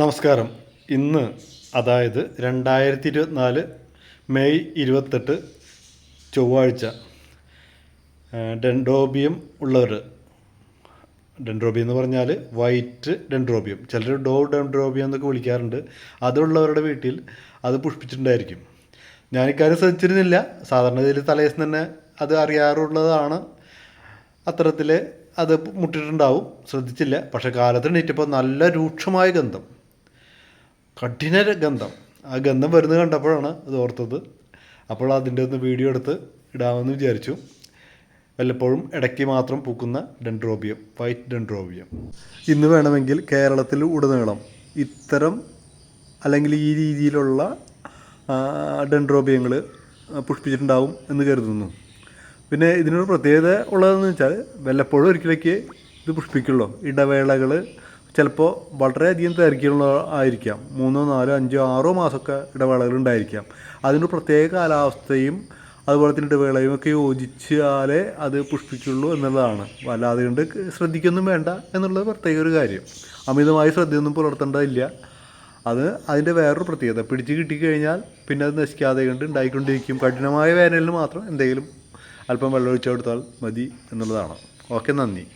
നമസ്കാരം. ഇന്ന് അതായത് രണ്ടായിരത്തി ഇരുപത്തിനാല് മെയ് ഇരുപത്തെട്ട് ചൊവ്വാഴ്ച ഡെൻഡ്രോബിയം ഉള്ളവർ ഡെൻഡ്രോബിയം എന്ന് പറഞ്ഞാൽ വൈറ്റ് ഡെൻഡ്രോബിയം. ചിലർ ഡോ ഡെൻഡ്രോബിയം എന്നൊക്കെ വിളിക്കാറുണ്ട്. അതുള്ളവരുടെ വീട്ടിൽ അത് പുഷ്പിച്ചിട്ടുണ്ടായിരിക്കും. ഞാൻ ഇക്കാര്യം ശ്രദ്ധിച്ചിരുന്നില്ല. സാധാരണ ഇതിൽ തലേദിവസം തന്നെ അത് അറിയാറുള്ളതാണ്. അത്തരത്തിൽ അത് മുട്ടിട്ടുണ്ടാവും. ശ്രദ്ധിച്ചില്ല. പക്ഷേ കാലത്തിന് എണീറ്റപ്പോൾ നല്ല രൂക്ഷമായ ഗന്ധം. കഠിന ഗന്ധം ആ ഗന്ധം വരുന്നത് കണ്ടപ്പോഴാണ് അത് ഓർത്തത്. അപ്പോൾ അതിന്റെ ഒന്ന് വീഡിയോ എടുത്ത് ഇടാമെന്ന് വിചാരിച്ചു. വല്ലപ്പോഴും ഇടയ്ക്ക് മാത്രം പൂക്കുന്ന ഡെൻഡ്രോബിയം വൈറ്റ് ഡെൻഡ്രോബിയം. ഇന്ന് വേണമെങ്കിൽ കേരളത്തിൽ ഉടനീളം ഇത്തരം അല്ലെങ്കിൽ ഈ രീതിയിലുള്ള ഡെൻഡ്രോബിയങ്ങൾ പുഷ്പിച്ചിട്ടുണ്ടാവും എന്ന് കരുതുന്നു. പിന്നെ ഇതിനൊരു പ്രത്യേകത ഉള്ളതെന്ന് വെച്ചാൽ വല്ലപ്പോഴും ഒരിക്കലേക്ക് ഇത് പുഷ്പിക്കുള്ളൂ. ഇടവേളകൾ ചിലപ്പോൾ വളരെയധികം ദൈർഘ്യമുള്ള ആയിരിക്കാം. മൂന്നോ നാലോ അഞ്ചോ ആറോ മാസമൊക്കെ ഇടവേളകൾ ഉണ്ടായിരിക്കാം അതിന് പ്രത്യേക കാലാവസ്ഥയും അതുപോലെ തന്നെ ഇടവേളയും ഒക്കെ യോജിച്ചാലേ അത് പുഷ്പിക്കുള്ളൂ എന്നുള്ളതാണ്. അല്ലാതെ കൊണ്ട് ശ്രദ്ധിക്കൊന്നും വേണ്ട എന്നുള്ളത് പ്രത്യേക ഒരു കാര്യം. അമിതമായി ശ്രദ്ധയൊന്നും പുലർത്തേണ്ടതില്ല. അത് അതിന്റെ വേറൊരു പ്രത്യേകത. പിടിച്ച് കിട്ടിക്കഴിഞ്ഞാൽ പിന്നെ അത് നശിക്കാതെ കണ്ട് ഉണ്ടായിക്കൊണ്ടിരിക്കും. കഠിനമായ വേനലിന് മാത്രം എന്തെങ്കിലും അല്പം വെള്ളം ഒഴിച്ചു കൊടുത്താൽ മതി എന്നുള്ളതാണ്. ഓക്കെ നന്ദി.